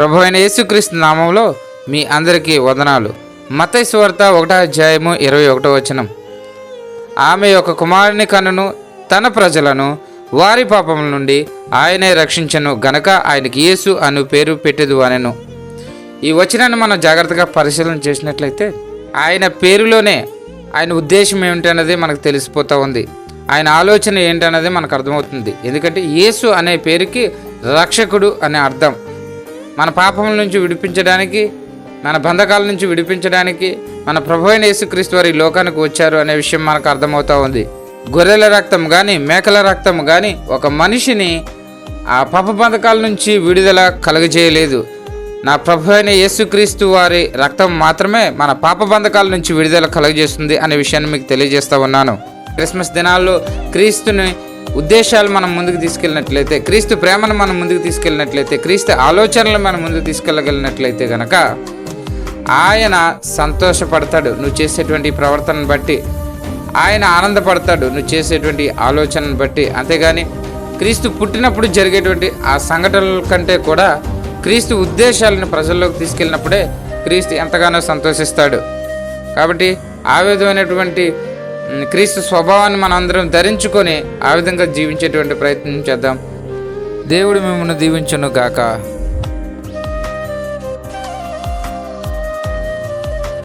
ప్రభు అయిన యేసుక్రీస్తు నామంలో మీ అందరికీ వందనాలు. మతైస్వార్త ఒకటో అధ్యాయము ఇరవై ఒకటో వచనం. ఆమె యొక్క కుమారుని కనును తన ప్రజలను వారి పాపముల నుండి ఆయనే రక్షించను గనక ఆయనకి యేసు అను పేరు పెట్టెదు అనెను. ఈ వచనాన్ని మనం జాగ్రత్తగా పరిశీలన చేసినట్లయితే ఆయన పేరులోనే ఆయన ఉద్దేశం ఏమిటన్నది మనకు తెలిసిపోతూ ఉంది. ఆయన ఆలోచన ఏంటన్నది మనకు అర్థమవుతుంది. ఎందుకంటే యేసు అనే పేరుకి రక్షకుడు అనే అర్థం. మన పాపముల నుంచి విడిపించడానికి మన బంధకాల నుంచి విడిపించడానికి మన ప్రభు అయిన యేసుక్రీస్తు వారి లోకానికి వచ్చారు అనే విషయం మనకు అర్థమవుతూ ఉంది. గొర్రెల రక్తం కానీ మేకల రక్తం కానీ ఒక మనిషిని ఆ పాప బంధకాల నుంచి విడుదల కలుగజేయలేదు. నా ప్రభు అయిన యేసుక్రీస్తు వారి రక్తం మాత్రమే మన పాప బంధకాల నుంచి విడుదల కలుగజేస్తుంది అనే విషయాన్ని మీకు తెలియజేస్తూ ఉన్నాను. క్రిస్మస్ దినాల్లో క్రీస్తుని ఉద్దేశాలు మనం ముందుకు తీసుకెళ్ళినట్లయితే క్రీస్తు ప్రేమను మనం ముందుకు తీసుకెళ్ళినట్లయితే క్రీస్తు ఆలోచనలు మనం ముందుకు తీసుకెళ్ళగలిగినట్లయితే కనుక ఆయన సంతోషపడతాడు. నువ్వు చేసేటువంటి ప్రవర్తనను బట్టి ఆయన ఆనందపడతాడు. నువ్వు చేసేటువంటి ఆలోచనను బట్టి. అంతేగాని క్రీస్తు పుట్టినప్పుడు జరిగేటువంటి ఆ సంఘటనల కంటే కూడా క్రీస్తు ఉద్దేశాలను ప్రజల్లోకి తీసుకెళ్ళినప్పుడే క్రీస్తు ఎంతగానో సంతోషిస్తాడు. కాబట్టి ఆ విధమైనటువంటి క్రీస్తు స్వభావాన్ని మనం అందరం ధరించుకొని ఆ విధంగా జీవించేటువంటి ప్రయత్నం చేద్దాం. దేవుడు మిమ్మల్ని దీవించను గాక.